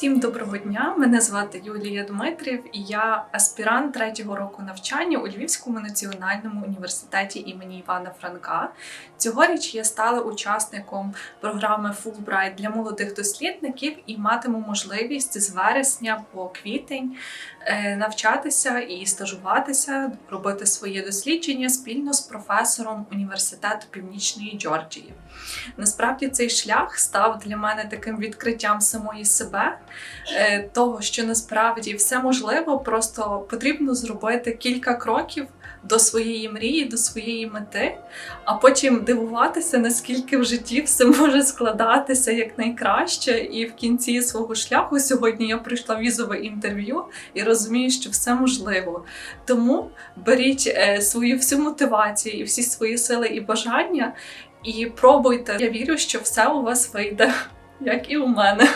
доброго дня. Мене звати Юлія Дмитрів, і я аспірант третього року навчання у Львівському національному університеті імені Івана Франка. Цьогоріч я стала учасником програми Fulbright для молодих дослідників і матиму можливість з вересня по квітень е, навчатися і стажуватися, робити своє дослідження спільно з професором університету Північної Джорджії. Насправді цей шлях став для мене таким відкриттям самої себе, того, що насправді все можливо, просто потрібно зробити кілька кроків до своєї мрії, до своєї мети, а потім дивуватися, наскільки в житті все може складатися як найкраще. І в кінці свого шляху сьогодні я прийшла візове інтерв'ю і розумію, що все можливо. Тому беріть е, свою всю мотивацію і всі свої сили і бажання. І пробуйте. Я вірю, що все у вас вийде, як і у мене.